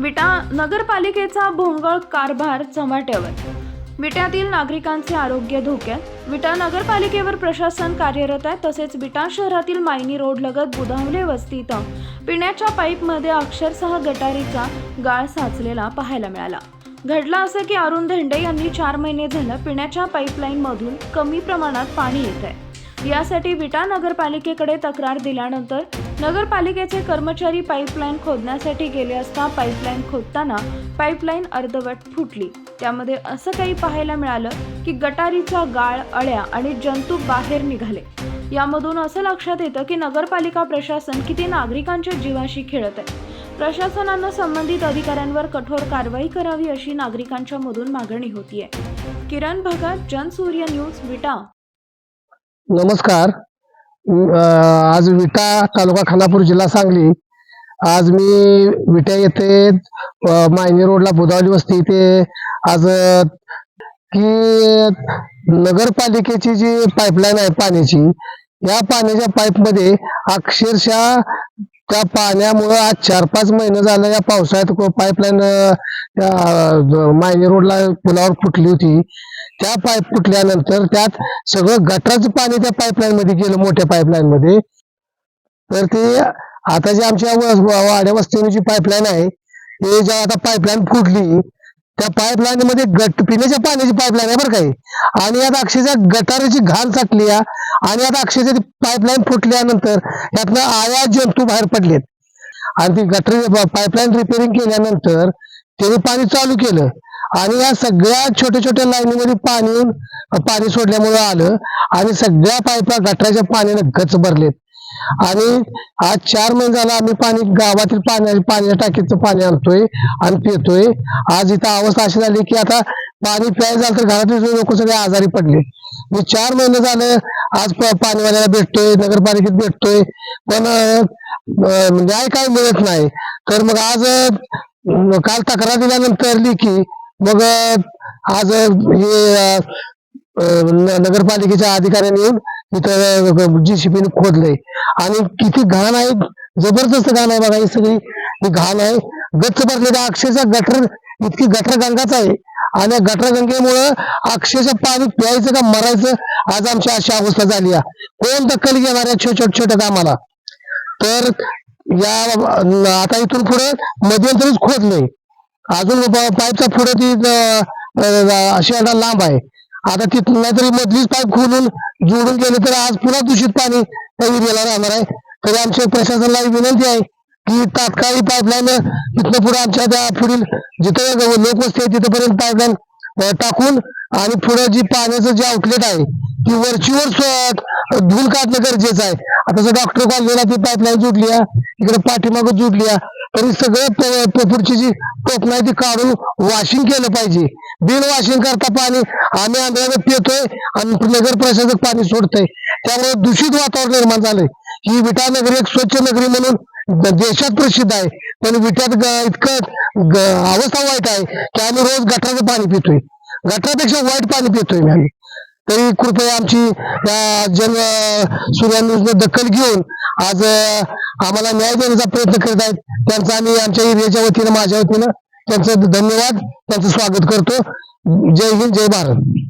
विटा नगरपालिकेचा भोंगळ कारभार चव्हाट्यावर विट्यातील नागरिकांचे आरोग्य धोक्यात. विटा नगरपालिकेवर प्रशासन कार्यरत आहे तसेच विटा शहरातील मायनी रोड लगत बुधावले वस्ती इथं. पिण्याच्या पाईपमध्ये अक्षरशः गटारीचा गाळ साचलेला पाहायला मिळाला. घडलं असं की अरुण धेंडे यांनी चार महिने झालं पिण्याच्या पाईपलाईनमधून कमी प्रमाणात पाणी येत आहे यासाठी विटा नगरपालिकेकडे तक्रार दिल्यानंतर नगरपालिकेचे कर्मचारी पाईपलाईन खोदण्यासाठी गेले असता पाईपलाईन खोदताना पाईपलाईन अर्धवट फुटली. त्यामध्ये असं काही पाहायला मिळालं की गटारीचा गाळ अळ्या आणि जंतू बाहेर निघाले. यामधून असं लक्षात येतं की नगरपालिका प्रशासन किती नागरिकांच्या जीवाशी खेळत आहे. प्रशासनानं संबंधित अधिकाऱ्यांवर कठोर कारवाई करावी अशी नागरिकांच्या मधून मागणी होतीये. किरण भगत जनसूर्य न्यूज विटा. नमस्कार. आज विटा तालुका खानापूर जिल्हा सांगली. आज मी विटा येथे मायनी रोडला बुधावली वस्ती इथे आज की नगरपालिकेची जी पाईपलाईन आहे पाण्याची या पाण्याच्या पाईपमध्ये अक्षरशः त्या पाण्यामुळं आज चार पाच महिने झालं या पावसाळ्यात पाईपलाईन मायनी रोडला पुलावर फुटली होती. त्या पाईप फुटल्यानंतर त्यात सगळं गटराचं पाणी त्या पाईपलाईन मध्ये गेलं मोठ्या पाईपलाईन मध्ये. तर ते आता जे आमच्या व- वाड्या वस्तीची पाईपलाईन आहे हे जेव्हा आता पाईपलाईन फुटली त्या पाईपलाईन मध्ये गट पिण्याच्या पाण्याची पाईपलाईन आहे बरं काही आणि आता अक्षरशः गटाराची घाण चाटली आणि आता अक्षरशः ती पाईपलाईन फुटल्यानंतर त्यातनं आया जंतू बाहेर पडलेत. आणि ती गटर पाईपलाईन रिपेअरिंग केल्यानंतर त्याने पाणी चालू केलं. आणि या सगळ्या छोट्या छोट्या लाईनीमध्ये पाणी पाणी सोडल्यामुळे आलं. आणि सगळ्या पाईपा गटराच्या पाण्यानं गच भरलेत. आणि आज चार महिने झाला आम्ही पाणी गावातील पाण्या पाण्याच्या टाकीचं पाणी आणतोय आणि पितोय. आज इथं अवस्था अशी झाली की आता पाणी प्यायला झालं तर घरातील लोक सगळे आजारी पडले. मी चार महिने झालं आज प- पाणीवाल्याला भेटतोय नगरपालिकेत भेटतोय. पण न्याय काय मिळत नाही. तर मग आज काल तक्रार दिल्यानंतर की मग आज हे न- नगरपालिकेच्या अधिकाऱ्यांनी येऊन इथं जीसीपीने खोदलंय. आणि किती घाण आहे जबरदस्त घाण आहे बघा ही सगळी. ही घाण आहे. गच्च भरलेल्या अक्षरशः गटर इतकी गटरगंगाच आहे. आणि गटरगंगेमुळं अक्षरशः पाणी प्यायचं का मरायचं आज आमची अशी अवस्था झाली आहे. कोण दखल घेणार आहे छोट्या छोट्या कामाला? तर या आता इथून पुढे मध्यंतरीच खोदलंय. अजून पाईपचा पुढे ती शेडा अशी आता लांब आहे. आता तिथून नाहीतरी मधलीच पाईप खोलून जोडून गेले तर आज पुन्हा दूषित पाणी त्या एरियाला राहणार आहे. तरी आमच्या प्रशासनाला विनंती आहे की तात्काळी पाईपलाईन तिथनं पुढे आमच्या त्या पुढील जिथं लोकवस्ती आहे तिथपर्यंत पाईपलाईन टाकून आणि पुढे जी पाण्याचं जे आउटलेट आहे ती वरचीवर स्व- धूल काढणं गरजेचं आहे. आता जर डॉक्टर कॉलनीला ती पाईपलाईन जोडली इकडे पाठीमागं जोडली तरी सगळं प- पुढची जी टोपण आहे ती काढून वॉशिंग केलं पाहिजे. बिन वॉशिंग करता पाणी आम्ही आंध्राला पितोय आणि नगर प्रशासक पाणी सोडतोय. त्यामुळे दूषित वातावरण निर्माण झालंय. ही विटा नगरी एक स्वच्छ नगरी म्हणून देशात प्रसिद्ध आहे. पण विट्यात ग- इतकं अवस्था वाईट आहे की आम्ही रोज गटाराचं पाणी पितोय. गटारापेक्षा वाईट पाणी पितोय आम्ही तरी कृपया आमची या जन सूर्या न्यूजने दखल घेऊन आज आम्हाला न्याय देण्याचा प्रयत्न करत आहेत. त्यांचा आम्ही आमच्या एरियाच्या वतीनं माझ्या वतीनं त्यांचं धन्यवाद त्यांचं स्वागत करतो. जय हिंद जय भारत.